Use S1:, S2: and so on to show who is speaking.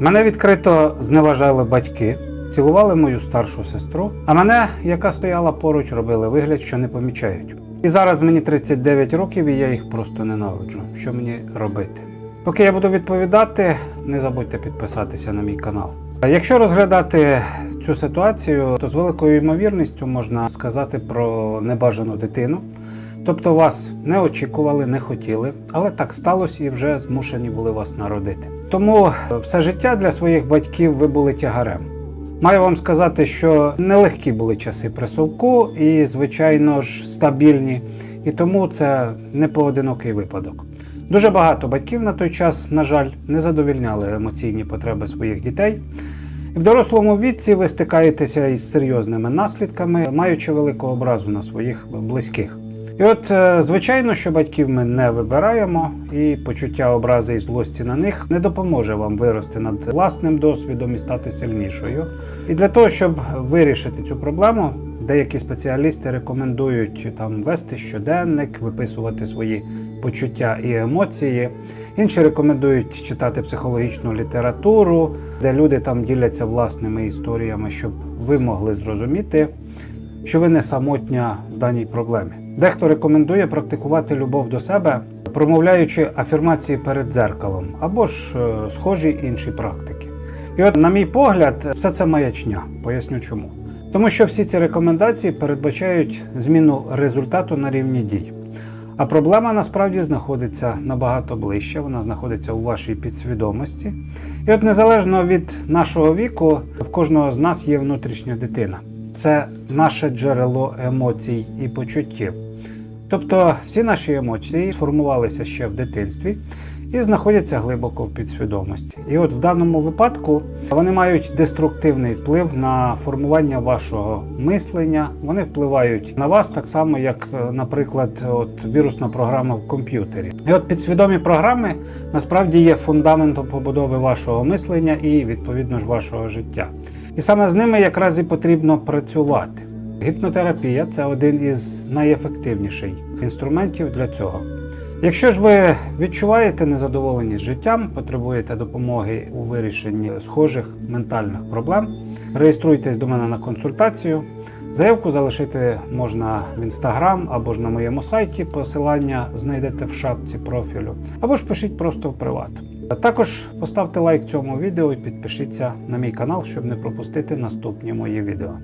S1: Мене відкрито зневажали батьки, цілували мою старшу сестру, а мене, яка стояла поруч, робили вигляд, що не помічають. І зараз мені 39 років, і я їх просто ненавиджу. Що мені робити? Поки я буду відповідати, не забудьте підписатися на мій канал. Якщо розглядати цю ситуацію, то з великою ймовірністю можна сказати про небажану дитину. Тобто вас не очікували, не хотіли, але так сталося і вже змушені були вас народити. Тому все життя для своїх батьків ви були тягарем. Маю вам сказати, що нелегкі були часи при совку і, звичайно ж, стабільні, і тому це не поодинокий випадок. Дуже багато батьків на той час, на жаль, не задовільняли емоційні потреби своїх дітей. І в дорослому віці ви стикаєтеся із серйозними наслідками, маючи велику образу на своїх близьких. І от, е, звичайно, що батьків ми не вибираємо, і почуття образи і злості на них не допоможе вам вирости над власним досвідом і стати сильнішою. І для того, щоб вирішити цю проблему, деякі спеціалісти рекомендують там вести щоденник, виписувати свої почуття і емоції. Інші рекомендують читати психологічну літературу, де люди там діляться власними історіями, щоб ви могли зрозуміти, що ви не самотня в даній проблемі. Дехто рекомендує практикувати любов до себе, промовляючи афірмації перед дзеркалом, або ж е, схожі інші практики. І от, на мій погляд, все це маячня. Поясню чому. Тому що всі ці рекомендації передбачають зміну результату на рівні дій. А проблема насправді знаходиться набагато ближче, вона знаходиться у вашій підсвідомості. І от незалежно від нашого віку, в кожного з нас є внутрішня дитина. Це наше джерело емоцій і почуттів. Тобто всі наші емоції сформувалися ще в дитинстві і знаходяться глибоко в підсвідомості. І от в даному випадку вони мають деструктивний вплив на формування вашого мислення. Вони впливають на вас так само, як, е, наприклад, от вірусна програма в комп'ютері. І от підсвідомі програми насправді є фундаментом побудови вашого мислення і відповідно ж вашого життя. І саме з ними якраз і потрібно працювати. Гіпнотерапія це один із найефективніших інструментів для цього. Якщо ж ви відчуваєте незадоволеність життям, потребуєте допомоги у вирішенні схожих ментальних проблем, реєструйтесь до мене на консультацію. Заявку залишити можна в інстаграм або ж на моєму сайті. Посилання знайдете в шапці профілю, або ж пишіть просто в приват. Також поставте лайк цьому відео і підпишіться на мій канал, щоб не пропустити наступні мої відео.